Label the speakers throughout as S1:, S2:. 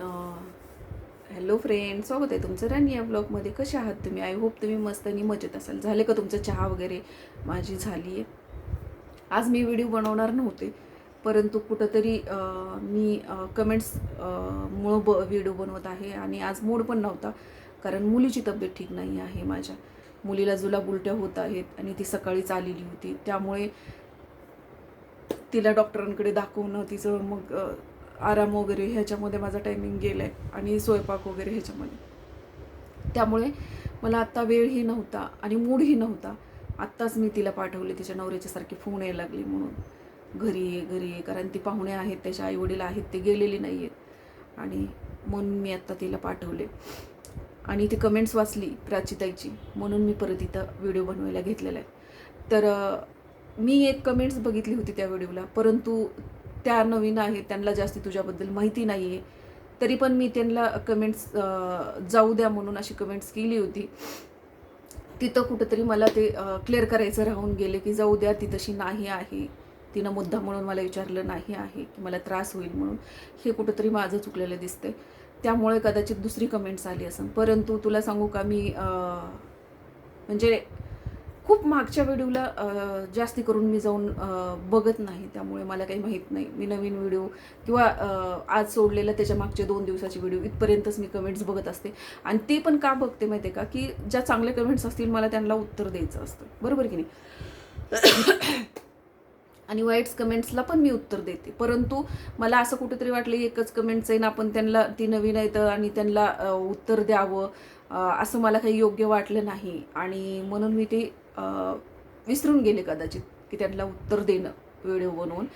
S1: Hello friend स्वागत आहे तुमचं राणी या ब्लॉगमध्ये कसे आहात तुम्ही? आय होप तुम्ही मस्त आणि मजेत असाल. झाले का तुमचं चहा वगैरे? माझी झाली आहे. आज मी व्हिडिओ बनवणार नव्हते परंतु कुठंतरी मी कमेंट्स मुळं ब व्हिडिओ बनवत आहे आणि आज मूड पण नव्हता कारण मुलीची तब्येत ठीक नाही आहे माझ्या. मुलीला जुलाब उलट्या होत आहेत आणि ती सकाळीच आलेली होती. त्यामुळे तिला डॉक्टरांकडे दाखवणं तिचं मग आराम वगैरे ह्याच्यामध्ये माझा टायमिंग गेला आहे आणि स्वयंपाक वगैरे ह्याच्यामध्ये. त्यामुळे मला आत्ता वेळही नव्हता आणि मूडही नव्हता. आत्ताच मी तिला पाठवले तिच्या नवऱ्याच्यासारखे फोन यायला लागली म्हणून. घरी ये घरी ये कारण ती पाहुणे आहेत त्याच्या आईवडील आहेत ते गेलेले नाही आहेत आणि म्हणून मी आत्ता तिला पाठवले. आणि ती कमेंट्स वाचली प्राचीताईची म्हणून मी परत इथं व्हिडिओ बनवायला घेतलेला आहे. तर मी एक कमेंट्स बघितली होती त्या व्हिडिओला परंतु त्या नवीन आहेत त्यांना जास्ती तुझ्याबद्दल माहिती नाही आहे तरी पण मी त्यांना कमेंट्स जाऊ द्या म्हणून अशी कमेंट्स केली होती. तिथं कुठंतरी मला ते क्लिअर करायचं राहून गेले की जाऊ द्या ती तशी नाही आहे. तिनं मुद्दा म्हणून मला विचारलं नाही आहे की मला त्रास होईल म्हणून. हे कुठंतरी माझं चुकलेलं दिसतंय. त्यामुळे कदाचित दुसरी कमेंट्स आली असं परंतु तुला सांगू का मी म्हणजे खूप मागच्या व्हिडिओला जास्ती करून मी जाऊन बघत नाही. त्यामुळे मला काही माहीत नाही. मी नवीन व्हिडिओ किंवा आज सोडलेला त्याच्या मागचे दोन दिवसाची व्हिडिओ इथपर्यंतच मी कमेंट्स बघत असते. आणि ते पण का बघते माहिती आहे का? की ज्या चांगल्या कमेंट्स असतील मला त्यांना उत्तर द्यायचं असतं. बरोबर की नाही? आणि वाईट्स कमेंट्सला पण मी उत्तर देते. परंतु मला असं कुठेतरी वाटलं एकच कमेंट्स आहे ना आपण त्यांना ती नवीन येतं आणि त्यांना उत्तर द्यावं असं मला काही योग्य वाटलं नाही. आणि म्हणून मी ते विसरून गेले कदाचित की त्यांना उत्तर देणं व्हिडिओ बनवून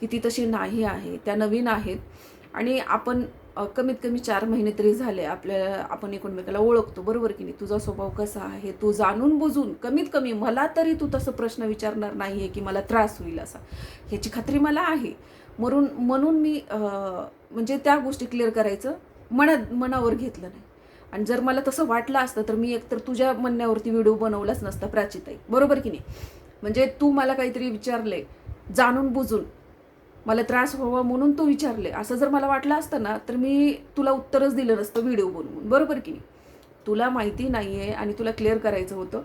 S1: की ती तशी नाही आहे त्या नवीन आहेत. आणि आपण कमीत कमी चार महिने तरी झाले आपल्या आपण एकमेकाला ओळखतो बरोबर की नाही? तुझा स्वभाव कसा आहे? तू जाणून बुजून कमीत कमी मला तरी तू तसं प्रश्न विचारणार नाही आहे की मला त्रास होईल असा. ह्याची खात्री मला आहे. म्हणून म्हणून मी म्हणजे त्या गोष्टी क्लिअर करायचं मनात मनावर घेतलं नाही. आणि जर मला तसं वाटलं असतं तर मी एकतर तुझ्या म्हणण्यावरती व्हिडिओ बनवलाच नसता प्राचिताई बरोबर की नाही? म्हणजे तू मला काहीतरी विचारले जाणून बुजून मला त्रास व्हावा म्हणून तू विचारले असं जर मला वाटलं असतं ना तर मी तुला उत्तरच दिलं नसतं व्हिडिओ बनवून. बरोबर की नाही? तुला माहिती नाही आहे आणि तुला क्लिअर करायचं होतं.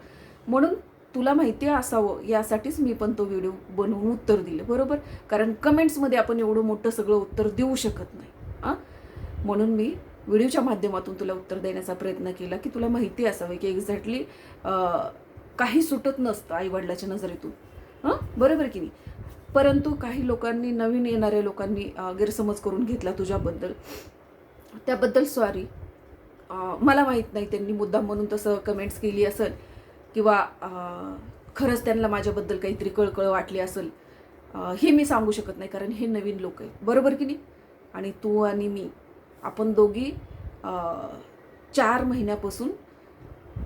S1: म्हणून तुला माहिती असावं यासाठीच मी पण तो व्हिडिओ बनवून उत्तर दिलं. बरोबर? कारण कमेंट्समध्ये आपण एवढं मोठं सगळं उत्तर देऊ शकत नाही. हां? म्हणून मी व्हिडिओच्या माध्यमातून तुला उत्तर देण्याचा प्रयत्न केला की तुला माहिती असावं की एक्झॅक्टली काही सुटत नसतं आईवडिलाच्या नजरेतून. हां? बरोबर की नाही? परंतु काही लोकांनी नवीन येणाऱ्या लोकांनी गैरसमज करून घेतला तुझ्याबद्दल. त्याबद्दल सॉरी मला माहीत नाही त्यांनी मुद्दाम म्हणून तसं कमेंट्स केली असेल किंवा खरंच त्यांना माझ्याबद्दल काहीतरी कळकळ वाटली असेल. हे मी सांगू शकत नाही कारण हे नवीन लोक आहेत. बरोबर की नाही? आणि तू आणि मी आपण दोघी चार महिन्यापासून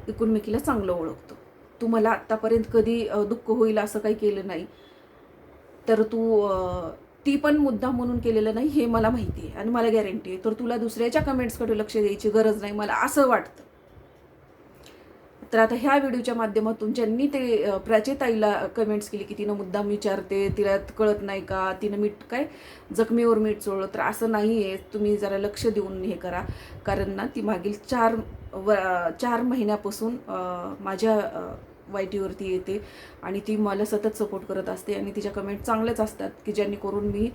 S1: एकूणमेकीला चांगलं ओळखतो. तू मला आत्तापर्यंत कधी दुःख होईल असं काही केलं नाही. तर तू ती पण मुद्दा म्हणून केलेलं नाही हे मला माहिती आहे आणि मला गॅरंटी आहे. तर तुला दुसऱ्याच्या कमेंट्सकडे लक्ष द्यायची गरज नाही मला असं वाटतं. तर आता ह्या व्हिडिओच्या माध्यमातून ज्यांनी ते प्राचेताईला कमेंट्स केली की तिनं मुद्दाम विचारते तिला कळत नाही का तिनं मीठ काय जखमीवर मीठ चोळलं तर असं नाही आहे तुम्ही जरा लक्ष देऊन हे करा. कारण ना ती मागील चार व चार महिन्यापासून माझ्या वायटीवरती वाईटीवरती येते आणि ती मला सतत सपोर्ट करत असते आणि तिच्या कमेंट चांगल्याच असतात की ज्यांनी करून मी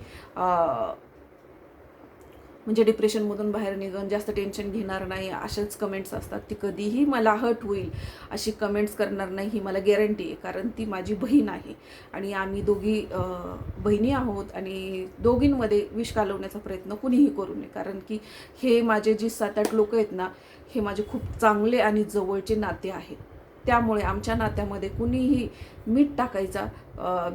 S1: म्हणजे डिप्रेशनमधून बाहेर निघून जास्त टेन्शन घेणार नाही अशाच कमेंट्स असतात ती कधीही मला हट होईल अशी कमेंट्स करणार नाही ही मला गॅरंटी आहे कारण ती माझी बहीण आहे. आणि आम्ही दोघी बहिणी आहोत आणि दोघींमध्ये विष घालवण्याचा प्रयत्न कुणीही करू नये. कारण की हे माझे जे सात आठ लोक आहेत ना हे माझे खूप चांगले आणि जवळचे नाते आहेत. त्यामुळे आमच्या नात्यामध्ये कुणीही मीठ टाकायचा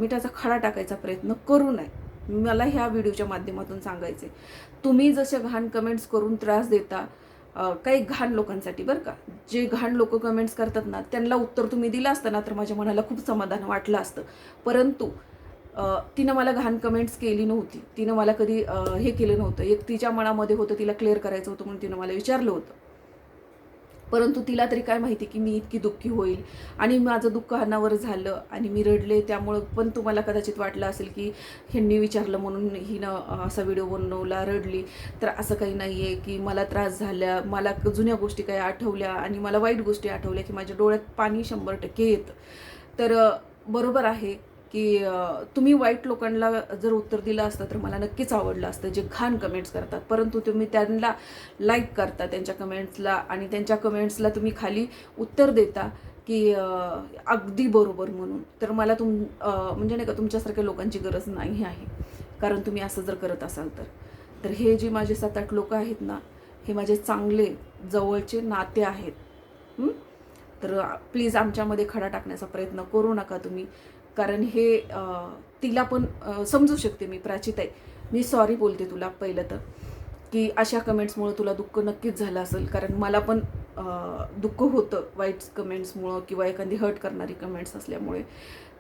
S1: मिठाचा खडा टाकायचा प्रयत्न करू नये. मला ह्या व्हिडिओच्या माध्यमातून सांगायचे तुम्ही जसे घाण कमेंट्स करून त्रास देता काही घाण लोकांसाठी बरं का? जे घाण लोक कमेंट्स करतात ना त्यांना उत्तर तुम्ही दिलं असतं ना तर माझ्या मनाला खूप समाधान वाटलं असतं. परंतु तिनं मला घाण कमेंट्स केली नव्हती. तिनं मला कधी हे केलं नव्हतं. एक तिच्या मनामध्ये होतं तिला क्लिअर करायचं होतं म्हणून तिनं मला विचारलं होतं. परंतु तिला तरी काय माहिती की मी इतकी दुःखी होईल. आणि माझं दुःख अनावर झालं आणि मी रडले त्यामुळं पण तुम्हाला कदाचित वाटलं असेल की ह्यांनी विचारलं म्हणून हिनं असा व्हिडिओ बनवला रडली. तर असं काही नाही आहे की मला त्रास झाल्या मला जुन्या गोष्टी काही आठवल्या आणि मला वाईट गोष्टी आठवल्या की माझ्या डोळ्यात पाणी शंभर टक्के येतं. तर बरोबर आहे. की तुम्ही वाईट लोकांना जर उत्तर दिलं असतं तर मला नक्कीच आवडलं असतं जे घाण कमेंट्स करतात. परंतु तुम्ही त्यांना लाईक करता त्यांच्या कमेंट्सला आणि त्यांच्या कमेंट्सला तुम्ही खाली उत्तर देता की अगदी बरोबर म्हणून. तर मला तुम म्हणजे नाही का तुमच्यासारख्या लोकांची गरज नाही आहे. कारण तुम्ही असं जर करत असाल तर. तर हे जे माझे सात आठ लोक आहेत ना हे माझे चांगले जवळचे नाते आहेत. तर प्लीज आमच्यामध्ये खडा टाकण्याचा प्रयत्न करू नका तुम्ही. कारण हे तिला पण समजू शकते मी प्राचीताई मी सॉरी बोलते तुला पहिलं तर की अशा कमेंट्समुळं तुला दुःख नक्कीच झालं असेल. कारण मला पण दुःख होतं वाईट कमेंट्समुळं किंवा एखादी हर्ट करणारी कमेंट्स असल्यामुळे.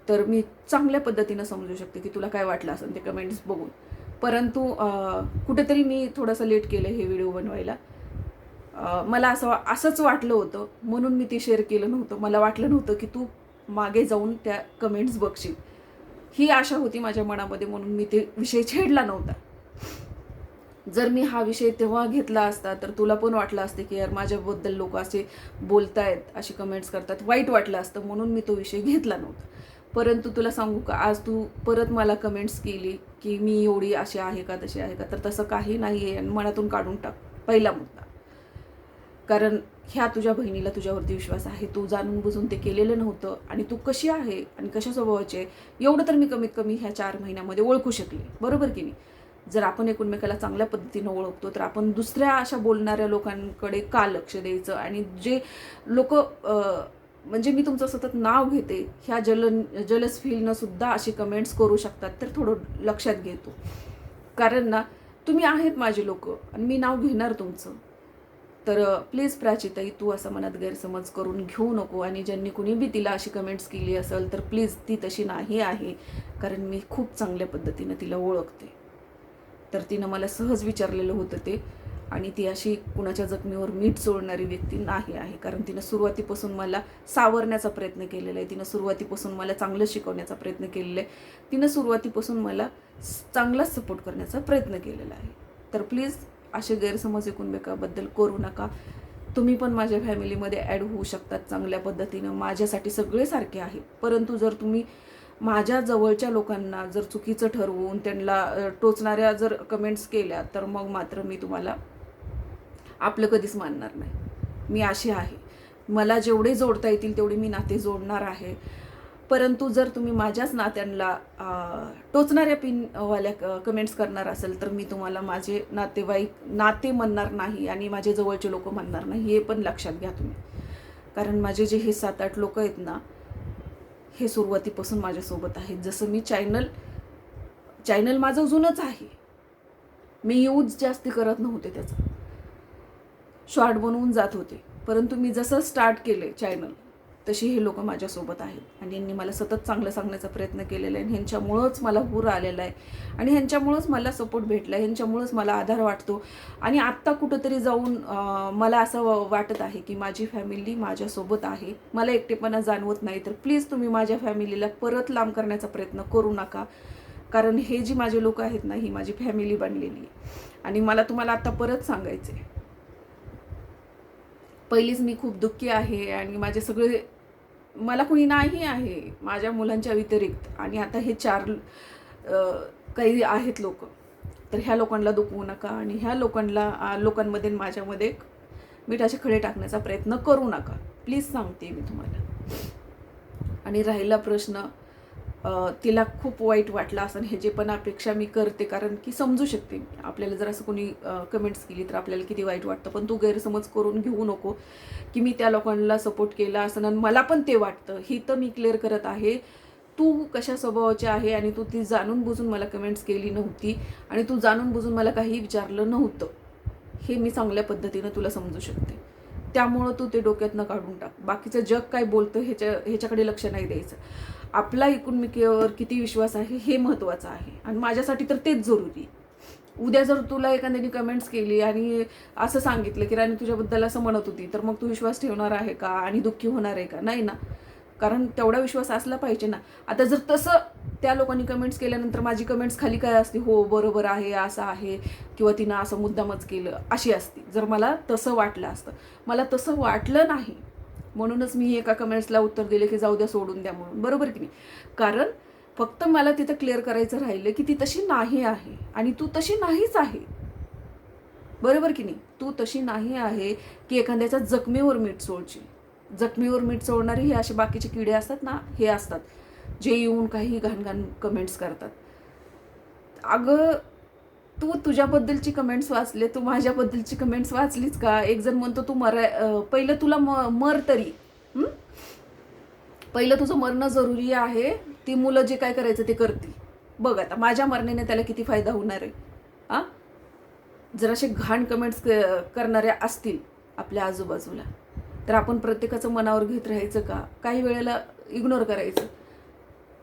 S1: तर मी चांगल्या पद्धतीनं समजू शकते की तुला काय वाटलं असेल ते कमेंट्स बघून. परंतु कुठेतरी मी थोडंसं लेट केलं हे व्हिडिओ बनवायला. मला असं असंच वाटलं होतं. म्हणून मी ते शेअर केलं नव्हतं. मला वाटलं नव्हतं की तू मागे जाऊन त्या कमेंट्स बघशील. ही आशा होती माझ्या मनामध्ये म्हणून मी ते विषय छेडला नव्हता. जर मी हा विषय तेव्हा घेतला असता तर तुला पण वाटलं असतं की यार माझ्याबद्दल लोक असे बोलतायत असे कमेंट्स करतात वाईट वाटलं असतं म्हणून मी तो विषय घेतला नव्हता. परंतु तुला सांगू का आज तू परत मला कमेंट्स केली की मी एवढी अशी आहे का तशी आहे का तर तसं काही नाही आहे आणि मनातून काढून टाक पहिला मुद्दा. कारण ह्या तुझ्या बहिणीला तुझ्यावरती विश्वास आहे. तू जाणून बुजून ते केलेलं नव्हतं आणि तू कशी आहे आणि कशा स्वभावाची आहे एवढं तर मी कमीत कमी ह्या चार महिन्यामध्ये ओळखू शकले. बरोबर की नाही? जर आपण एकमेकाला चांगल्या पद्धतीनं ओळखतो तर आपण दुसऱ्या अशा बोलणाऱ्या लोकांकडे का लक्ष द्यायचं? आणि जे लोक म्हणजे मी तुमचं सतत नाव घेते ह्या जल जलस फीलनं सुद्धा अशी कमेंट्स करू शकतात तर थोडं लक्षात घेतो. कारण ना तुम्ही आहेत माझे लोक आणि मी नाव घेणार तुमचं. तर प्लीज प्राचिताई तू असं मनात गैरसमज करून घेऊ नको आणि ज्यांनी कुणी बी तिला अशी कमेंट्स केली असेल तर प्लीज ती तशी नाही आहे कारण मी खूप चांगल्या पद्धतीनं तिला ओळखते. तर तिनं मला सहज विचारलेलं होतं ते आणि ती अशी कुणाच्या जखमीवर मीठ चोळणारी व्यक्ती नाही आहे कारण तिनं सुरुवातीपासून मला सावरण्याचा प्रयत्न केलेला आहे तिनं सुरुवातीपासून मला चांगलं शिकवण्याचा प्रयत्न केलेला आहे तिनं सुरुवातीपासून मला चांगलाच सपोर्ट करण्याचा प्रयत्न केलेला आहे. तर प्लीज असे गैरसमज एकूणमेकाबद्दल करू नका. तुम्ही पण माझ्या फॅमिलीमध्ये ॲड होऊ शकतात चांगल्या पद्धतीनं. माझ्यासाठी सगळे सारखे आहे परंतु जर तुम्ही माझ्या जवळच्या लोकांना जर चुकीचं ठरवून त्यांना टोचणाऱ्या जर कमेंट्स केल्या तर मग मात्र मी तुम्हाला आपलं कधीच मानणार नाही. मी अशी आहे. मला जेवढे जोडता येतील तेवढे मी नाते जोडणार आहे. परंतु जर तुम्ही माझ्याच नात्यांना टोचणाऱ्या पिनवाल्या कमेंट्स करणार असेल तर मी तुम्हाला माझे नातेवाईक नाते म्हणणार नाही आणि माझे जवळचे लोक म्हणणार नाही हे पण लक्षात घ्या तुम्ही. कारण माझे जे हे सात आठ लोक आहेत ना हे सुरुवातीपासून माझ्यासोबत आहेत. जसं मी चॅनल चॅनल माझं जुनंच आहे. मी यूज जास्ती करत नव्हते त्याचा. शॉर्ट बनवून जात होते. परंतु मी जसं स्टार्ट केले चॅनल तशी हे लोक माझ्यासोबत आहेत. आणि यांनी मला सतत चांगलं सांगण्याचा प्रयत्न केलेला आहे. आणि ह्यांच्यामुळंच मला हुर आलेला आहे. आणि ह्यांच्यामुळंच मला सपोर्ट भेटला आहे. ह्यांच्यामुळंच मला आधार वाटतो. आणि आत्ता कुठंतरी जाऊन मला असं वाटत आहे की माझी फॅमिली माझ्यासोबत आहे. मला एकटेपणा जाणवत नाही. तर प्लीज तुम्ही माझ्या फॅमिलीला परत लांब करण्याचा प्रयत्न करू नका. कारण हे जी माझे लोक आहेत ना ही माझी फॅमिली बनलेली आहे. आणि मला तुम्हाला आता परत सांगायचं आहे पहिलीच मी खूप दुःखी आहे. आणि माझे सगळे मला कुणी नाही आहे माझ्या मुलांच्या व्यतिरिक्त. आणि आता हे चार काही आहेत लोक. तर ह्या लोकांना दुखवू नका आणि ह्या लोकांना लोकांमध्ये माझ्यामध्ये मिठाचे खडे टाकण्याचा प्रयत्न करू नका. प्लीज सांगते मी तुम्हाला. आणि राहिला प्रश्न तिला खूप वाईट वाटलं असं हे जे पण अपेक्षा मी करते कारण की समजू शकते. मी. आपल्याला जर असं कोणी कमेंट्स केली तर आपल्याला किती वाईट वाटतं. पण तू गैरसमज करून घेऊ नको की मी त्या लोकांना सपोर्ट केला असं आणि मला पण ते वाटतं. ही तर मी क्लिअर करत आहे. तू कशा स्वभावाची आहे आणि तू ती जाणून बुजून मला कमेंट्स केली नव्हती आणि तू जाणून बुजून मला काही विचारलं नव्हतं. हे मी चांगल्या पद्धतीनं तुला समजू शकते. त्यामुळं तू ते डोक्यातनं काढून टाक. बाकीचं जग काय बोलतं ह्याच्या ह्याच्याकडे लक्ष नाही द्यायचं. आपला एकूणमेकीवर किती विश्वास आहे हे महत्त्वाचं आहे. आणि माझ्यासाठी तर तेच जरुरी. आहे. उद्या जर तुला एखाद्याने कमेंट्स केली आणि असं सांगितलं की राणी तुझ्याबद्दल असं म्हणत होती तर मग तू विश्वास ठेवणार आहे का? आणि दुःखी होणार आहे का? नाही ना. कारण तेवढा विश्वास असला पाहिजे ना. आता जर तसं त्या लोकांनी कमेंट्स केल्यानंतर माझी कमेंट्स खाली काय असते? हो बरोबर आहे असं आहे. किंवा तिनं असं मुद्दामच केलं अशी असती. जर मला तसं वाटलं असतं. मला तसं वाटलं नाही म्हणूनच मी एका कमेंट्सला उत्तर दिले की जाऊ द्या सोडून द्या म्हणून. बरोबर की नाही? कारण फक्त मला तिथं क्लिअर करायचं राहिलं की ती तशी नाही आहे आणि तू तशी नाहीच आहे. बरोबर की नाही? तू तशी नाही आहे की एखाद्याच्या जखमीवर मीठ सोडची. जखमीवर मीठ सोडणारे हे असे बाकीचे किडे असतात ना हे असतात. जे येऊन काही घाण घाण कमेंट्स करतात. अगं तू तुझ्याबद्दलची कमेंट्स वाचले तू माझ्याबद्दलची कमेंट्स वाचलीच का? एक जण म्हणतो तू मरा पहिलं तुला म मर तरी. पहिलं तुझं मरणं जरुरी आहे. ती मुलं जे काय करायचं ते करतील. बघ आता माझ्या मरणेने त्याला किती फायदा होणार आहे. हां? जर असे घाण कमेंट्स करणाऱ्या असतील आपल्या आजूबाजूला. तर आपण प्रत्येकाचं मनावर घेत राहायचं का? काही वेळेला इग्नोर करायचं.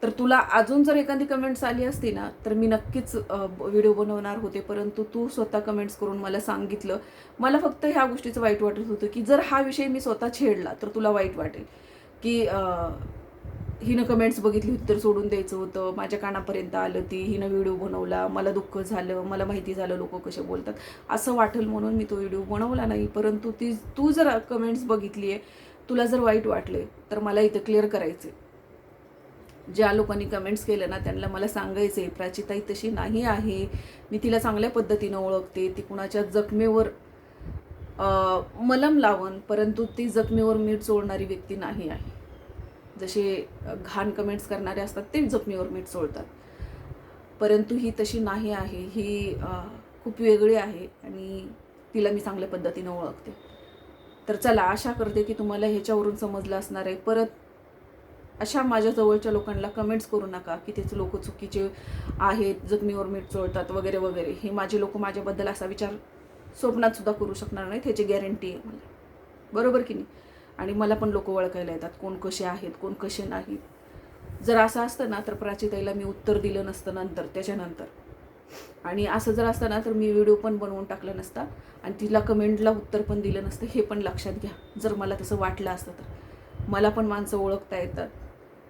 S1: तर तुला अजून जर एखादी कमेंट्स आली असती ना तर मी नक्कीच व्हिडिओ बनवणार होते. परंतु तू स्वतः कमेंट्स करून मला सांगितलं. मला फक्त ह्या गोष्टीचं वाईट वाटत होतं की जर हा विषय मी स्वतः छेडला तर तुला वाईट वाटेल. की हिनं कमेंट्स बघितली होती तर सोडून द्यायचं होतं. माझ्या कानापर्यंत आलं ती हिनं व्हिडिओ बनवला. मला दुःख झालं. मला माहिती झालं लोक कसे बोलतात. असं वाटेल म्हणून मी तो व्हिडिओ बनवला नाही. परंतु ती तू जर कमेंट्स बघितली आहे तुला जर वाईट वाटले तर मला इथं क्लिअर करायचे ज्या लोकांनी कमेंट्स केलं ना त्यांना मला सांगायचं आहे प्राचीताई तशी नाही आहे. मी तिला चांगल्या पद्धतीनं ओळखते. ती कुणाच्या जखमेवर मलम लावण परंतु ती जखमेवर मीठ चोळणारी व्यक्ती नाही आहे. जसे घाण कमेंट्स करणारे असतात ते जखमेवर मीठ चोळतात. परंतु ही तशी नाही आहे. ही खूप वेगळी आहे आणि तिला मी चांगल्या पद्धतीनं ओळखते. तर चला आशा करते की तुम्हाला ह्याच्यावरून समजलं असणार आहे. परत अशा माझ्या जवळच्या लोकांना कमेंट्स करू नका की तेच लोक चुकीचे आहेत जखमीवर मीठ चोळतात वगैरे वगैरे. हे माझे लोक माझ्याबद्दल असा विचार स्वप्नात सुद्धा करू शकणार नाहीत ह्याची गॅरंटी आहे मला. बरोबर की नाही? आणि मला पण लोक ओळखायला येतात कोण कसे आहेत कोण कसे नाहीत. जर असं असतं ना तर प्राचीताईला मी उत्तर दिलं नसतं नंतर त्याच्यानंतर. आणि असं जर असतं ना तर मी व्हिडिओ पण बनवून टाकला नसता आणि तिला कमेंटला उत्तर पण दिलं नसतं हे पण लक्षात घ्या. जर मला तसं वाटलं असतं तर. मला पण माणसं ओळखता येतात.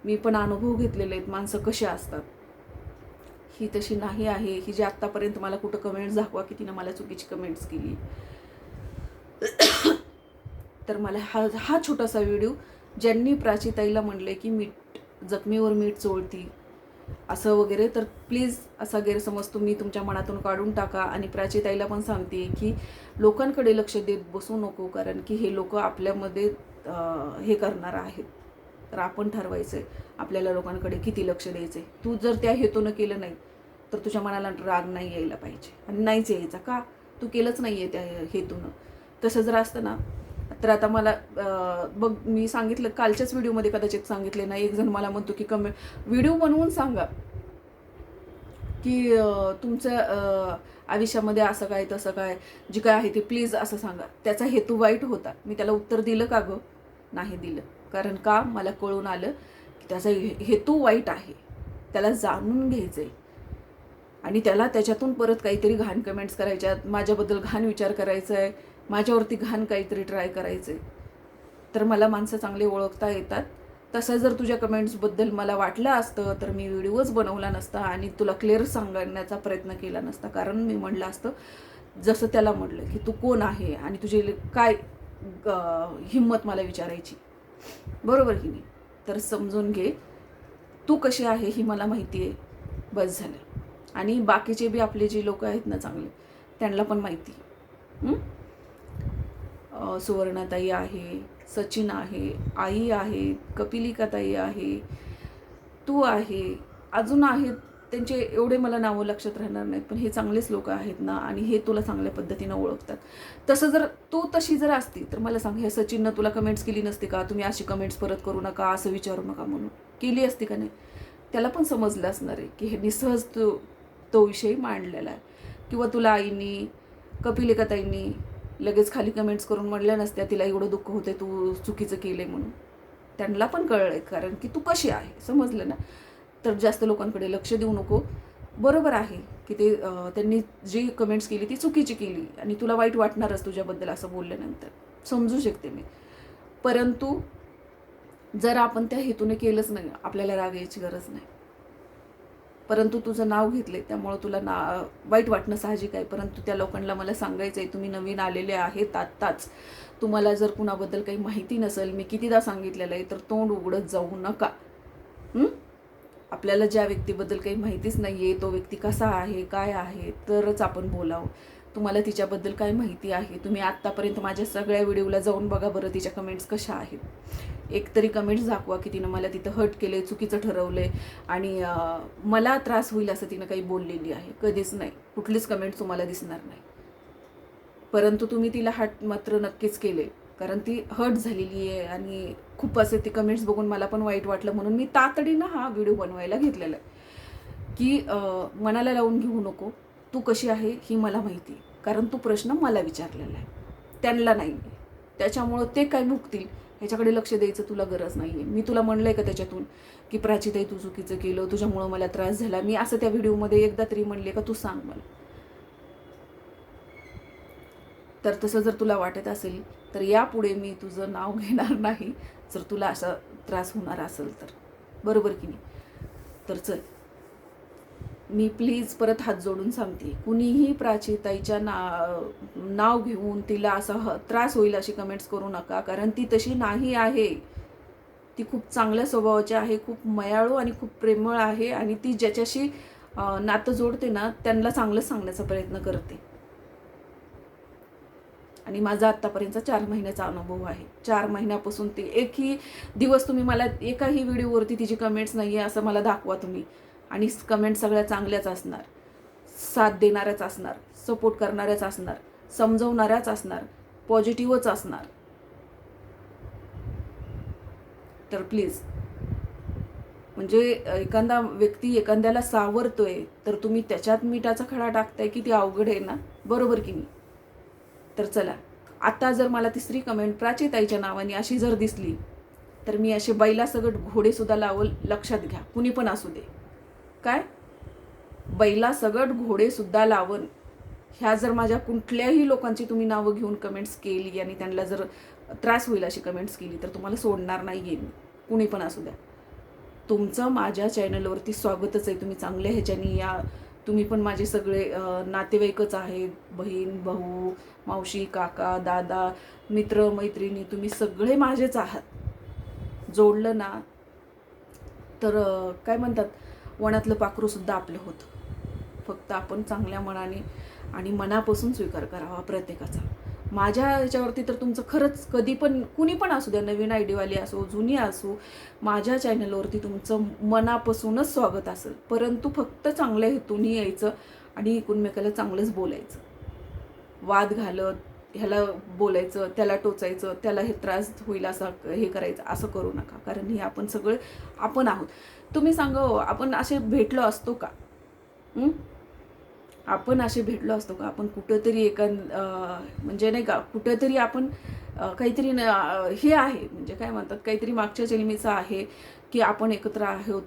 S1: मी पण अनुभव घेतलेले आहेत. माणसं कशी असतात? ही तशी नाही आहे. ही जी आत्तापर्यंत मला कुठं कमेंट्स दाखवा की तिनं मला चुकीची कमेंट्स केली. तर मला हा हा छोटासा व्हिडिओ ज्यांनी प्राचीताईला म्हणले की मीठ जखमीवर मीठ चोळती असं वगैरे तर प्लीज असा गैरसमज तुम्ही तुमच्या मनातून काढून टाका. आणि प्राचीताईला पण सांगते की लोकांकडे लक्ष देत बसू नको कारण की हे लोक आपल्यामध्ये हे करणार आहेत. तर आपण ठरवायचं आहे आपल्याला लोकांकडे किती लक्ष द्यायचं आहे तू जर त्या हेतूनं केलं नाही तर तुझ्या मनाला राग नाही यायला पाहिजे. आणि नाहीच यायचा का? तू केलंच नाही आहे त्या हेतूनं. तसं जर असतं ना तर आता मला बघ मी सांगितलं कालच्याच व्हिडिओमध्ये कदाचित सांगितले ना एक जण मला म्हणतो की कमे व्हिडिओ बनवून सांगा. की तुमचं आयुष्यामध्ये असं काय तसं काय जे काय आहे ते प्लीज असं सांगा. त्याचा हेतू वाईट होता. मी त्याला उत्तर दिलं का गं? नाही दिलं. कारण का? मला कळून आलं की त्याचा हे- हेतू वाईट आहे. त्याला जाणून घ्यायचं आहे आणि त्याला त्याच्यातून परत काहीतरी घाण कमेंट्स करायच्या. माझ्याबद्दल घाण विचार करायचा आहे माझ्यावरती घाण काहीतरी ट्राय करायचं आहे तर मला माणसं चांगले ओळखता येतात. तसं जर तुझ्या कमेंट्सबद्दल मला वाटलं असतं तर मी व्हिडिओच बनवला नसता आणि तुला क्लिअर सांगण्याचा प्रयत्न केला नसता. कारण मी म्हणलं असतं जसं त्याला म्हटलं की तू कोण आहे आणि तुझे काय ग- हिंमत मला विचारायची. बरोबर की नाही? तर समजून घे तू कशी आहे ही मला माहिती आहे. बस झालं. आणि बाकीचे बी आपले जे लोक आहेत ना चांगले त्यांना पण माहिती सुवर्णाताई आहे सचिन आहे आई आहे कपिलिकाताई आहे तू आहे अजून आहेत त्यांचे एवढे मला नावं लक्षात राहणार नाहीत पण हे चांगलेच लोक आहेत ना आणि हे तुला चांगल्या पद्धतीनं ओळखतात. तसं जर तू तशी जर असती तर मला सांग हे सचिननं तुला कमेंट्स केली नसती का? तुम्ही अशी कमेंट्स परत करू नका असं विचारू नका म्हणून. केली असती का नाही? त्याला पण समजलं असणार आहे की हे निसहज तो तो विषय मांडलेला आहे. किंवा तुला आईनी कपिलिकाताईंनी लगेच खाली कमेंट्स करून म्हणल्या नसत्या तिला एवढं दुःख होते तू चुकीचं केलं आहे म्हणून. त्यांना पण कळलं आहे कारण की तू कशी आहे समजलं ना? तर जास्त लोकांकडे लक्ष देऊ नको. बरोबर आहे की ते त्यांनी जी कमेंट्स केली ती चुकीची केली आणि तुला वाईट वाटणारच तुझ्याबद्दल असं बोलल्यानंतर. समजू शकते मी. परंतु जर आपण त्या हेतूने केलंच नाही आपल्याला राग यायची गरज नाही. परंतु तुझं नाव घेतले त्यामुळं तुला ना वाईट वाटणं साहजिक आहे. परंतु त्या लोकांना मला सांगायचं आहे तुम्ही नवीन आलेले आहेत आत्ताच. तुम्हाला जर कुणाबद्दल काही माहिती नसेल मी कितीदा सांगितलेलं आहे तर तोंड उघडत जाऊ नका. आपल्याला ज्या व्यक्तीबद्दल काही माहितीच नाही आहे तो व्यक्ती कसा आहे काय आहे तरच आपण बोलावं. तुम्हाला तिच्याबद्दल काय माहिती आहे तुम्ही आत्तापर्यंत माझ्या सगळ्या व्हिडिओला जाऊन बघा बरं तिच्या कमेंट्स कशा आहेत. एक तरी कमेंट्स दाखवा की तिनं मला तिथं हट केले चुकीचं ठरवलं आहे आणि मला त्रास होईल असं तिनं काही बोललेली आहे. कधीच नाही. कुठलीच कमेंट्स तुम्हाला दिसणार नाही. परंतु तुम्ही तिला हट मात्र नक्कीच केले कारण ती हर्ट झालेली आहे आणि खूप असे ती कमेंट्स बघून मला पण वाईट वाटलं. म्हणून मी तातडीनं हा व्हिडिओ बनवायला घेतलेला आहे. की मनाला लावून घेऊ नको. तू कशी आहे ही मला माहिती आहे. कारण तो प्रश्न मला विचारलेला आहे. त्यांना नाही. आहे त्याच्यामुळं ते काय भुगतील? ह्याच्याकडे लक्ष द्यायचं तुला गरज नाही आहे मी तुला म्हणलं आहे का त्याच्यातून? की प्राचीताई तू चुकीचं केलं. तुझ्यामुळं मला त्रास झाला. मी असं त्या व्हिडिओमध्ये एकदा तरी म्हणले का तू सांग मला. तर तसं जर तुला वाटत असेल तर यापुढे मी तुझं नाव घेणार नाही. जर तुला असा त्रास होणार असेल तर. बरोबर की नाही? तर चल. मी प्लीज परत हात जोडून सांगते. कुणीही प्राचीताईच्या ना नाव घेऊन तिला असा ह- त्रास होईल अशी कमेंट्स करू नका. कारण ती तशी नाही आहे. ती खूप चांगल्या स्वभावाची आहे खूप मयाळू आणि खूप प्रेमळ आहे आणि ती ज्याच्याशी नातं जोडते ना त्यांना चांगलं सांगण्याचा प्रयत्न करते. आणि माझा आत्तापर्यंतचा चार महिन्याचा अनुभव आहे. चार महिन्यापासून ते एकही दिवस तुम्ही मला एकाही व्हिडिओवरती तिची कमेंट्स नाही आहे असं मला दाखवा तुम्ही. आणि कमेंट सगळ्या चांगल्याच असणार. साथ देणाऱ्याच असणार सपोर्ट करणाऱ्याच असणार समजवणाऱ्याच असणार पॉझिटिव्हच असणार. तर प्लीज म्हणजे एखादा व्यक्ती एखाद्याला सावरतोय तर तुम्ही त्याच्यात मिठाचा खडा टाकताय की ती अवघड आहे ना? बरोबर की नाही? तर चला आता जर मला तिसरी कमेंट प्राचीताईच्या नावाने अशी जर दिसली तर मी असे बैलासगट घोडेसुद्धा लावल लक्षात घ्या कुणी पण असू दे. काय? बैलासगट घोडेसुद्धा लावण ह्या जर माझ्या कुठल्याही लोकांची तुम्ही नावं घेऊन कमेंट्स केली आणि त्यांना जर त्रास होईल अशी कमेंट्स केली तर तुम्हाला सोडणार नाही आहे मी. कुणी पण असू द्या. तुमचं माझ्या चॅनलवरती स्वागतच आहे. तुम्ही चांगल्या ह्याच्यानी या तुम्ही पण माझे सगळे नातेवाईकच आहेत बहीण भाऊ मावशी काका दादा मित्र मैत्रिणी तुम्ही सगळे माझेच आहात. जोडलं ना तर काय म्हणतात वनातलं पाखरूसुद्धा आपलं होतं. फक्त आपण चांगल्या मनाने आणि मनापासून स्वीकार करावा प्रत्येकाचा. माझ्या ह्याच्यावरती तर तुमचं खरंच कधी पण कुणी पण असू द्या नवीन आयडीवाली असो जुनी असो माझ्या चॅनलवरती तुमचं मनापासूनच स्वागत असेल. परंतु फक्त चांगल्या हेतूनही यायचं आणि एकूणमेकाला चांगलंच बोलायचं. वाद घालत ह्याला बोलायचं त्याला टोचायचं त्याला हे त्रास होईल असं हे करायचं असं करू नका. कारण हे आपण सगळे आपण आहोत. तुम्ही सांगा हो, आपण असे भेटलो असतो का? आपण असे भेटलो असतो का? आपण कुठंतरी एका म्हणजे नाही का कुठंतरी आपण काहीतरी न- हे आहे. म्हणजे काय म्हणतात काहीतरी मागच्या जन्मीचं आहे की आपण एकत्र आहोत.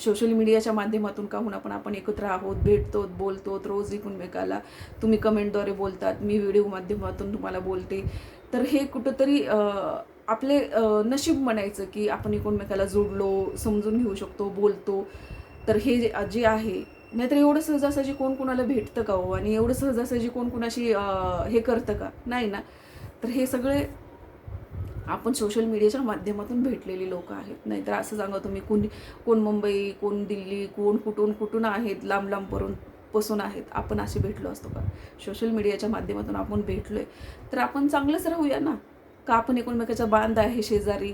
S1: सोशल मीडियाच्या माध्यमातून का होणार पण आपण एकत्र आहोत भेटतो बोलतो रोज एकमेकाला तुम्ही कमेंटद्वारे बोलतात मी व्हिडिओ माध्यमातून तुम्हाला बोलते. तर हे कुठंतरी आपले नशीब म्हणायचं की आपण एकमेकाला जोडलो समजून घेऊ शकतो बोलतो. तर हे जे जे आहे नाहीतर एवढं सहजासहजी कोण कोणाला भेटतं का हो? आणि एवढं सहजासहजी कोण कोणाशी हे करतं का? नाही ना? तर हे सगळे आपण सोशल मीडियाच्या माध्यमातून भेटलेली लोक आहेत. नाहीतर असं सांगा तुम्ही कोण कोण मुंबई कोण दिल्ली कोण कुठून कुठून आहेत लांब लांबवरून पसून आहेत आपण असे भेटलो असतो का? सोशल मीडियाच्या माध्यमातून आपण भेटलो आहे तर आपण चांगलंच राहूया ना? का आपण एकमेकाचा बांध आहे शेजारी?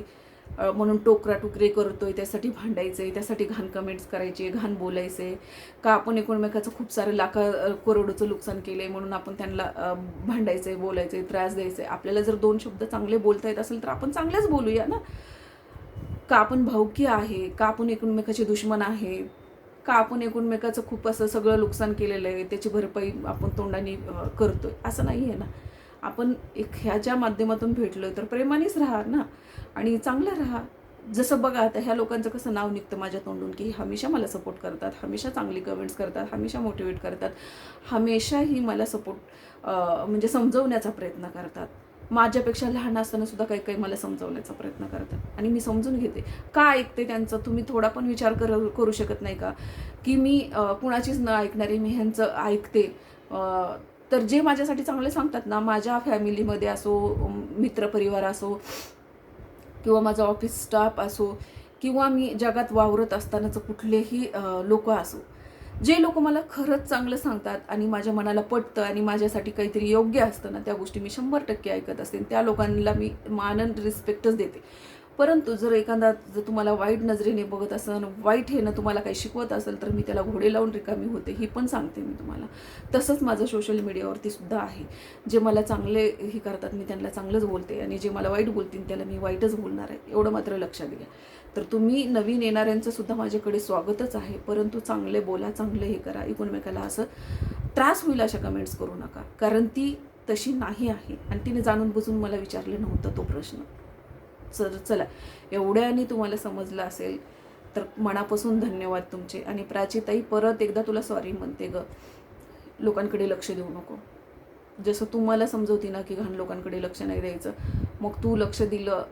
S1: म्हणून टोकरा टुकरे करतोय त्यासाठी भांडायचंय त्यासाठी घाण कमेंट्स करायचे घाण बोलायचे. का आपण एकमेकाचं खूप सारं लाखा अं, करोडोचं नुकसान केलंय म्हणून आपण त्यांना अं, भांडायचंय बोलायचंय त्रास द्यायचंय. आपल्याला जर दोन शब्द चांगले बोलता येत असेल तर आपण चांगलेच बोलूया ना? का आपण भावकी आहे? का आपण एकमेकाचे दुश्मन आहे? का आपण एकमेकाचं खूप असं सगळं नुकसान केलेलं आहे? त्याची भरपाई आपण तोंडाने करतोय. असं नाही आहे ना? आपण एक ह्याच्या माध्यमातून भेटलो तर प्रेमानेच राहा ना. आणि चांगलं राहा. जसं बघा आता ह्या लोकांचं कसं नाव निघतं माझ्या तोंडून की हमेशा मला सपोर्ट करतात हमेशा चांगली कमेंट्स करतात हमेशा मोटिवेट करतात हमेशाही मला सपोर्ट म्हणजे समजवण्याचा प्रयत्न करतात. माझ्यापेक्षा लहान असताना सुद्धा काही काही मला समजवण्याचा प्रयत्न करतात. आणि मी समजून घेते. का ऐकते त्यांचं? तुम्ही थोडा पण विचार कर करू शकत नाही का? की मी कुणाचीच न ऐकणारी मी ह्यांचं ऐकते. तर जे माझ्यासाठी चांगले सांगतात ना माझ्या फॅमिलीमध्ये असो मित्रपरिवार असो किंवा माझा ऑफिस स्टाफ असो किंवा मी जगात वावरत असतानाचं कुठलेही लोक असो जे लोक मला खरंच चांगलं सांगतात आणि माझ्या मनाला पटतं आणि माझ्यासाठी काहीतरी योग्य असतं ना त्या गोष्टी मी शंभर टक्के ऐकत असते. त्या लोकांना मी मानन रिस्पेक्टच देते. परंतु जर एखादा जर तुम्हाला वाईट नजरेने बघत असेल वाईट हे ना तुम्हाला काही शिकवत असेल तर मी त्याला घोडे लावून रिकामी होते ही पण सांगते मी तुम्हाला. तसंच माझं सोशल मीडियावरती सुद्धा आहे. जे मला चांगले हे करतात मी त्यांना चांगलंच बोलते आणि जे मला वाईट बोलतील त्याला मी वाईटच बोलणार आहे एवढं मात्र लक्षात घ्या. तर तुम्ही नवीन येणाऱ्यांचं सुद्धा माझ्याकडे स्वागतच आहे परंतु चांगले बोला चांगले हे करा एकूणमेकाला असं त्रास होईल अशा कमेंट्स करू नका. कारण ती तशी नाही आहे. आणि तिने जाणून बुजून मला विचारलं नव्हतं तो प्रश्न. चल चला. एवढ्याने तुम्हाला समजलं असेल तर मनापासून धन्यवाद तुमचे. आणि प्राचीताई परत एकदा तुला सॉरी म्हणते ग. लोकांकडे लक्ष देऊ नको. जसं तू मला समजवती ना की घाण लोकांकडे लक्ष नाही द्यायचं मग तू लक्ष दिलं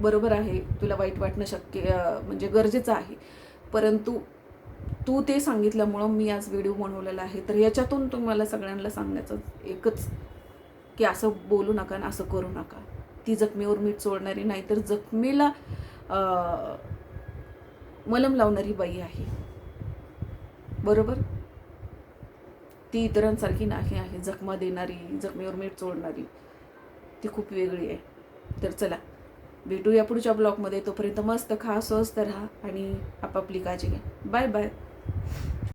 S1: बरोबर आहे. तुला वाईट वाटणं शक्य म्हणजे गरजेचं आहे. परंतु तू ते सांगितल्यामुळं मी आज व्हिडिओ बनवलेला आहे. तर याच्यातून तुम्हाला सगळ्यांना सांगण्याचं एकच की असं बोलू नका आणि असं करू नका. ती जखमीवर मीठ सोडणारी नाही तर जखमीला मलम लावणारी बाई आहे. बरोबर? ती इतरांसारखी नाही आहे. जखमा देणारी जखमीवर मीठ सोडणारी ती खूप वेगळी आहे. तर चला भेटूया पुढच्या ब्लॉगमध्ये. तोपर्यंत मस्त खा स्वस्त राहा आणि आपापली काळजी घ्या. Bye bye.